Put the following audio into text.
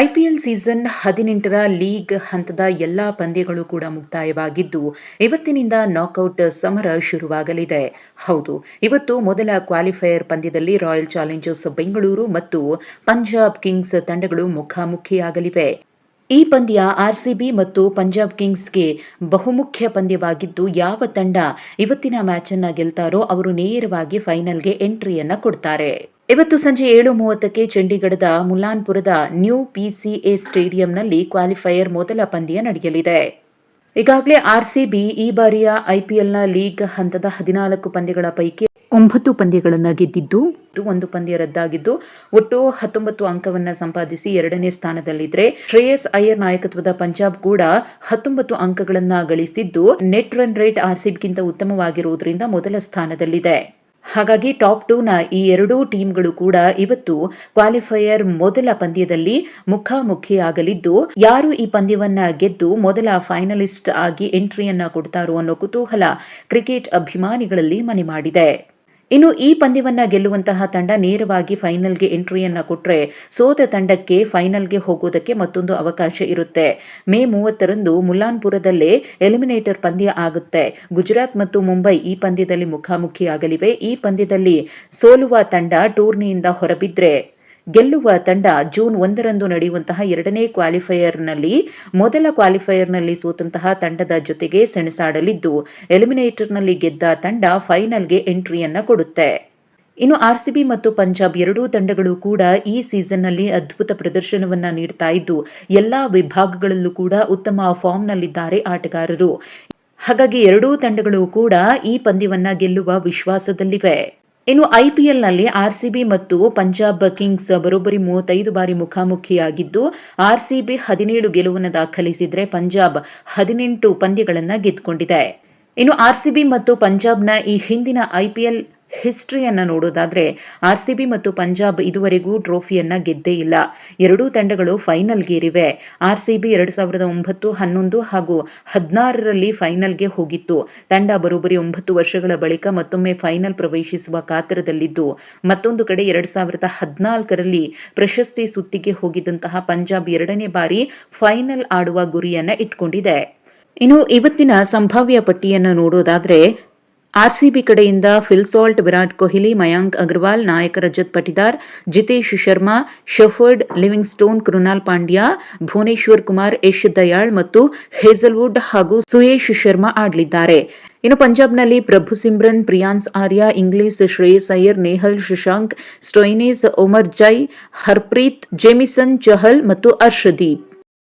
IPL season ಹದಿನೆಂಟರ league ಹಂತದ ಎಲ್ಲಾ ಪಂದ್ಯಗಳು ಕೂಡ ಮುಕ್ತಾಯವಾಗಿದ್ದು, ಇವತ್ತಿನಿಂದ ನಾಕ್ಔಟ್ ಸಮರ ಶುರುವಾಗಲಿದೆ. ಹೌದು, ಇವತ್ತು ಮೊದಲ ಕ್ವಾಲಿಫೈಯರ್ ಪಂದ್ಯದಲ್ಲಿ ರಾಯಲ್ ಚಾಲೆಂಜರ್ಸ್ ಬೆಂಗಳೂರು ಮತ್ತು ಪಂಜಾಬ್ ಕಿಂಗ್ಸ್ ತಂಡಗಳು ಮುಖಾಮುಖಿಯಾಗಲಿವೆ. ಈ ಪಂದ್ಯ ಆರ್ಸಿಬಿ ಮತ್ತು ಪಂಜಾಬ್ ಕಿಂಗ್ಸ್ಗೆ ಬಹುಮುಖ್ಯ ಪಂದ್ಯವಾಗಿದ್ದು, ಯಾವ ತಂಡ ಇವತ್ತಿನ ಮ್ಯಾಚ್ ಅನ್ನ ಗೆಲ್ತಾರೋ ಅವರು ನೇರವಾಗಿ ಫೈನಲ್ಗೆ ಎಂಟ್ರಿಯನ್ನ ಕೊಡ್ತಾರೆ. ಇವತ್ತು ಸಂಜೆ ಏಳು ಮೂವತ್ತಕ್ಕೆ ಚಂಡೀಗಢದ ಮುಲಾನ್ಪುರದ ನ್ಯೂ ಪಿಸಿಎ ಸ್ಟೇಡಿಯಂನಲ್ಲಿ ಕ್ವಾಲಿಫೈಯರ್ ಮೊದಲ ಪಂದ್ಯ ನಡೆಯಲಿದೆ. ಈಗಾಗಲೇ ಆರ್ಸಿಬಿ ಈ ಬಾರಿಯ ಐಪಿಎಲ್ನ ಲೀಗ್ ಹಂತದ ಹದಿನಾಲ್ಕು ಪಂದ್ಯಗಳ ಪೈಕಿ ಒಂಬತ್ತು ಪಂದ್ಯಗಳನ್ನು ಗೆದ್ದಿದ್ದು ಒಂದು ಪಂದ್ಯ ರದ್ದಾಗಿದ್ದು, ಒಟ್ಟು ಹತ್ತೊಂಬತ್ತು ಅಂಕವನ್ನು ಸಂಪಾದಿಸಿ ಎರಡನೇ ಸ್ಥಾನದಲ್ಲಿದ್ದರೆ ಶ್ರೇಯಸ್ ಅಯ್ಯರ್ ನಾಯಕತ್ವದ ಪಂಜಾಬ್ ಕೂಡ ಹತ್ತೊಂಬತ್ತು ಅಂಕಗಳನ್ನು ಗಳಿಸಿದ್ದು, ನೆಟ್ ರನ್ ರೇಟ್ ಆರ್ಸಿಬಿಗಿಂತ ಉತ್ತಮವಾಗಿರುವುದರಿಂದ ಮೊದಲ ಸ್ಥಾನದಲ್ಲಿದೆ. ಹಾಗಾಗಿ ಟಾಪ್ ಟೂನ ಈ ಎರಡೂ ಟೀಮ್ಗಳು ಕೂಡ ಇವತ್ತು ಕ್ವಾಲಿಫೈಯರ್ ಮೊದಲ ಪಂದ್ಯದಲ್ಲಿ ಮುಖಾಮುಖಿಯಾಗಲಿದ್ದು, ಯಾರು ಈ ಪಂದ್ಯವನ್ನ ಗೆದ್ದು ಮೊದಲ ಫೈನಲಿಸ್ಟ್ ಆಗಿ ಎಂಟ್ರಿಯನ್ನ ಕೊಡ್ತಾರೋ ಅನ್ನೋ ಕುತೂಹಲ ಕ್ರಿಕೆಟ್ ಅಭಿಮಾನಿಗಳಲ್ಲಿ ಮನೆ ಮಾಡಿದೆ. ಇನ್ನು ಈ ಪಂದ್ಯವನ್ನ ಗೆಲ್ಲುವಂತಹ ತಂಡ ನೇರವಾಗಿ ಫೈನಲ್ಗೆ ಎಂಟ್ರಿಯನ್ನ ಕೊಟ್ಟರೆ ಸೋತ ತಂಡಕ್ಕೆ ಫೈನಲ್ಗೆ ಹೋಗೋದಕ್ಕೆ ಮತ್ತೊಂದು ಅವಕಾಶ ಇರುತ್ತೆ. ಮೇ ಮೂವತ್ತರಂದು ಮುಲಾನ್ಪುರದಲ್ಲೇ ಎಲಿಮಿನೇಟರ್ ಪಂದ್ಯ ಆಗುತ್ತೆ. ಗುಜರಾತ್ ಮತ್ತು ಮುಂಬೈ ಈ ಪಂದ್ಯದಲ್ಲಿ ಮುಖಾಮುಖಿಯಾಗಲಿವೆ. ಈ ಪಂದ್ಯದಲ್ಲಿ ಸೋಲುವ ತಂಡ ಟೂರ್ನಿಯಿಂದ ಹೊರಬಿದ್ರೆ ಗೆಲ್ಲುವ ತಂಡ ಜೂನ್ ಒಂದರಂದು ನಡೆಯುವಂತಹ ಎರಡನೇ ಕ್ವಾಲಿಫೈಯರ್ನಲ್ಲಿ, ಮೊದಲ ಕ್ವಾಲಿಫೈಯರ್ನಲ್ಲಿ ಸೋತಂತಹ ತಂಡದ ಜೊತೆಗೆ ಸೆಣಸಾಡಲಿದ್ದು, ಎಲಿಮಿನೇಟರ್ನಲ್ಲಿ ಗೆದ್ದ ತಂಡ ಫೈನಲ್ಗೆ ಎಂಟ್ರಿಯನ್ನ ಕೊಡುತ್ತೆ. ಇನ್ನು ಆರ್ಸಿಬಿ ಮತ್ತು ಪಂಜಾಬ್ ಎರಡೂ ತಂಡಗಳು ಕೂಡ ಈ ಸೀಸನ್ನಲ್ಲಿ ಅದ್ಭುತ ಪ್ರದರ್ಶನವನ್ನು ನೀಡ್ತಾ ಇದ್ದು, ಎಲ್ಲಾ ವಿಭಾಗಗಳಲ್ಲೂ ಕೂಡ ಉತ್ತಮ ಫಾರ್ಮ್ನಲ್ಲಿದ್ದಾರೆ ಆಟಗಾರರು. ಹಾಗಾಗಿ ಎರಡೂ ತಂಡಗಳು ಕೂಡ ಈ ಪಂದ್ಯವನ್ನ ಗೆಲ್ಲುವ ವಿಶ್ವಾಸದಲ್ಲಿವೆ. ಇನ್ನು ಐಪಿಎಲ್ನಲ್ಲಿ ಆರ್ಸಿಬಿ ಮತ್ತು ಪಂಜಾಬ್ ಕಿಂಗ್ಸ್ ಬರೋಬ್ಬರಿ ಮೂವತ್ತೈದು ಬಾರಿ ಮುಖಾಮುಖಿಯಾಗಿದ್ದು ಆರ್ಸಿಬಿ ಹದಿನೇಳು ಗೆಲುವನ್ನು ದಾಖಲಿಸಿದರೆ ಪಂಜಾಬ್ ಹದಿನೆಂಟು ಪಂದ್ಯಗಳನ್ನು ಗೆದ್ದುಕೊಂಡಿದೆ. ಇನ್ನು ಆರ್ಸಿಬಿ ಮತ್ತು ಪಂಜಾಬ್ನ ಈ ಹಿಂದಿನ ಐಪಿಎಲ್ ಹಿಸ್ಟ್ರಿಯನ್ನು ನೋಡೋದಾದರೆ ಆರ್ ಸಿ ಬಿ ಮತ್ತು ಪಂಜಾಬ್ ಇದುವರೆಗೂ ಟ್ರೋಫಿಯನ್ನು ಗೆದ್ದೇ ಇಲ್ಲ. ಎರಡೂ ತಂಡಗಳು ಫೈನಲ್ಗೇರಿವೆ ಆರ್ ಸಿ ಬಿ ಎರಡು ಸಾವಿರದ ಒಂಬತ್ತು, ಹನ್ನೊಂದು ಹಾಗೂ ಹದಿನಾರರಲ್ಲಿ ಫೈನಲ್ಗೆ ಹೋಗಿತ್ತು. ತಂಡ ಬರೋಬ್ಬರಿ ಒಂಬತ್ತು ವರ್ಷಗಳ ಬಳಿಕ ಮತ್ತೊಮ್ಮೆ ಫೈನಲ್ ಪ್ರವೇಶಿಸುವ ಕಾತರದಲ್ಲಿದ್ದು, ಮತ್ತೊಂದು ಕಡೆ ಎರಡು ಸಾವಿರದ ಹದಿನಾಲ್ಕರಲ್ಲಿ ಪ್ರಶಸ್ತಿ ಸುತ್ತಿಗೆ ಹೋಗಿದ್ದಂತಹ ಪಂಜಾಬ್ ಎರಡನೇ ಬಾರಿ ಫೈನಲ್ ಆಡುವ ಗುರಿಯನ್ನು ಇಟ್ಕೊಂಡಿದೆ. ಇನ್ನು ಇವತ್ತಿನ ಸಂಭಾವ್ಯ ಪಟ್ಟಿಯನ್ನು ನೋಡೋದಾದ್ರೆ ಆರ್ಸಿಬಿ ಕಡೆಯಿಂದ ಫಿಲ್ಸಾಲ್ಟ್ ವಿರಾಟ್ ಕೊಹ್ಲಿ, ಮಯಾಂಕ್ ಅಗರ್ವಾಲ್, ನಾಯಕ ರಜತ್ ಪಟಿದಾರ್, ಜಿತೇಶ್ ಶರ್ಮಾ, ಶಫರ್ಡ್, ಲಿವಿಂಗ್ಸ್ಟೋನ್ ಕೃನಾಲ್ ಪಾಂಡ್ಯ, ಭುವನೇಶ್ವರ್ ಕುಮಾರ್, ಯಶ್ ದಯಾಳ್ ಮತ್ತು ಹೇಸಲ್ವುಡ್ ಹಾಗೂ ಸುಯೇಶ್ ಶರ್ಮಾ ಆಡಲಿದ್ದಾರೆ. ಇನ್ನು ಪಂಜಾಬ್ನಲ್ಲಿ Prabhsimran, Priyansh Arya, Inglis Shreyas Iyer, Nehal Shashank, Stoinis Omarzai Harpreet, Jamieson Chahal ಮತ್ತು ಅರ್ಷದೀಪ್.